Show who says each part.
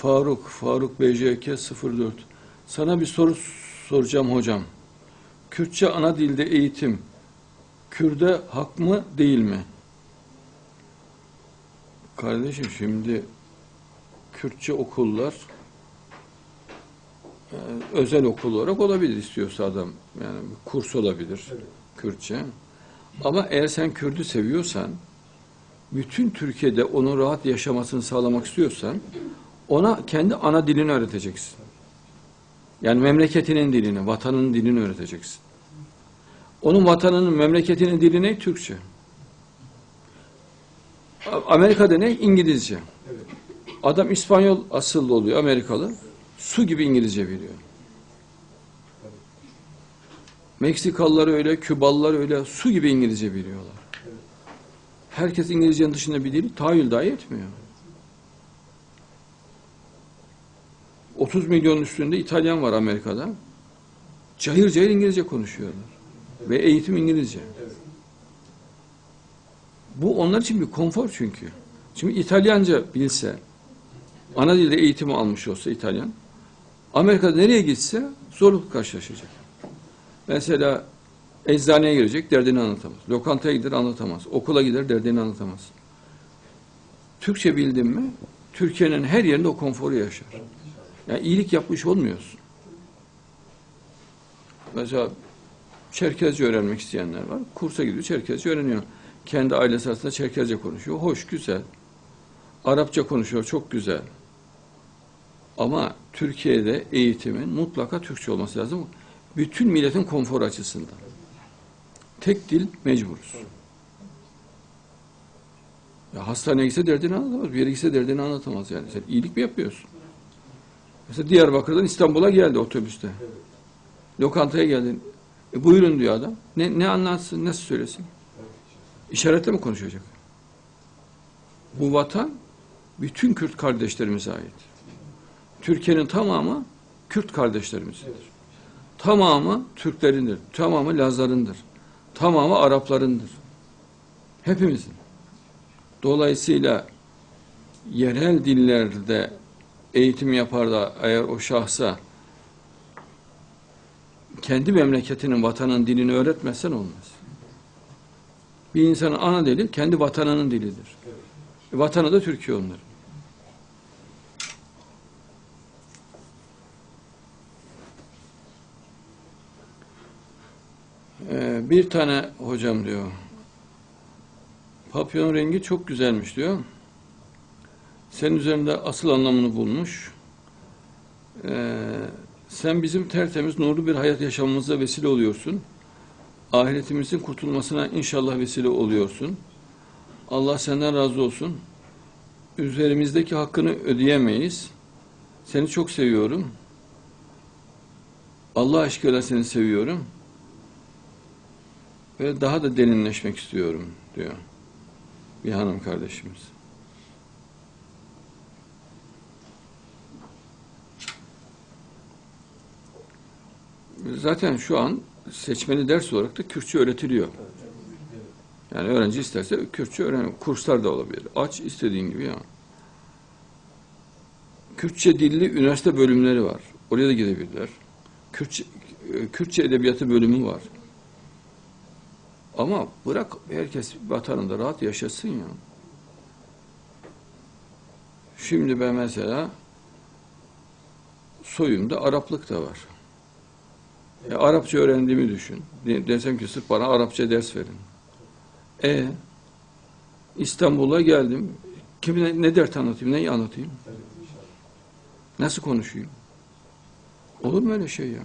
Speaker 1: Faruk, Faruk BJK 04. Sana bir soru soracağım hocam. Kürtçe ana dilde eğitim Kürde hak mı değil mi? Kardeşim şimdi Kürtçe okullar e, özel okul olarak olabilir istiyorsa adam. Yani bir kurs olabilir Kürtçe. Ama eğer sen Kürdü seviyorsan bütün Türkiye'de onun rahat yaşamasını sağlamak istiyorsan ona kendi ana dilini öğreteceksin. Yani memleketinin dilini, vatanının dilini öğreteceksin. Onun vatanının, memleketinin dili ne? Türkçe. Amerika'da ne? İngilizce. Adam İspanyol asıllı oluyor, Amerikalı. Su gibi İngilizce biliyor. Meksikalılar öyle, Kübalılar öyle, su gibi İngilizce biliyorlar. Herkes İngilizcenin dışında bir dili tahayyül dahi etmiyor. 30 milyon üstünde İtalyan var Amerika'da. Cayır cayır İngilizce konuşuyorlar. Ve eğitim İngilizce. Bu onlar için bir konfor çünkü. Şimdi İtalyanca bilse, ana dilde eğitimi almış olsa İtalyan, Amerika'da nereye gitse zorluk karşılaşacak. Mesela eczaneye girecek, derdini anlatamaz. Lokantaya gider anlatamaz. Okula gider, derdini anlatamaz. Türkçe bildin mi, Türkiye'nin her yerinde o konforu yaşar. Yani iyilik yapmış olmuyorsun. Mesela Çerkezce öğrenmek isteyenler var. Kursa gidiyor, Çerkezce öğreniyor. Kendi ailesi arasında Çerkezce konuşuyor. Hoş, güzel. Arapça konuşuyor, çok güzel. Ama Türkiye'de eğitimin mutlaka Türkçe olması lazım. Bütün milletin konfor açısından. Tek dil mecburuz. Ya hastaneye gitse derdini anlatamaz. Bir yere gitse derdini anlatamaz yani. Sen iyilik mi yapıyorsun? Mesela Diyarbakır'dan İstanbul'a geldi otobüste. Lokantaya geldin. E buyurun diyor adam. Ne, ne anlatsın, nasıl söylesin? İşaretle mi konuşacak? Bu vatan bütün Kürt kardeşlerimize ait. Türkiye'nin tamamı Kürt kardeşlerimizdir. Tamamı Türklerindir. Tamamı Lazlarındır. Tamamı Araplarındır. Hepimizin. Dolayısıyla yerel dillerde eğitim yapar da eğer o şahsa kendi memleketinin, vatanın dilini öğretmezsen olmaz. Bir insanın ana dili kendi vatanının dilidir. E, vatanı da Türkiye onların. Ee, bir tane hocam diyor, papyon rengi çok güzelmiş diyor. Senin üzerinde asıl anlamını bulmuş. Ee, sen bizim tertemiz, nurlu bir hayat yaşamamıza vesile oluyorsun. Ahiretimizin kurtulmasına inşallah vesile oluyorsun. Allah senden razı olsun. Üzerimizdeki hakkını ödeyemeyiz. Seni çok seviyorum. Allah aşkıyla seni seviyorum. Ve daha da derinleşmek istiyorum diyor bir hanım kardeşimiz. Zaten şu an seçmeli ders olarak da Kürtçe öğretiliyor. Yani öğrenci isterse Kürtçe öğren kurslar da olabilir. Aç istediğin gibi ya. Kürtçe dilli üniversite bölümleri var. Oraya da gidebilirler. Kürtçe, Kürtçe edebiyatı bölümü var. Ama bırak herkes vatanında rahat yaşasın ya. Şimdi ben mesela soyumda Araplık da var. E, Arapça öğrendiğimi düşün. De- Desem ki sırf bana Arapça ders verin. E İstanbul'a geldim. Kimine ne dert anlatayım, neyi anlatayım? Nasıl konuşayım? Olur mu öyle şey ya?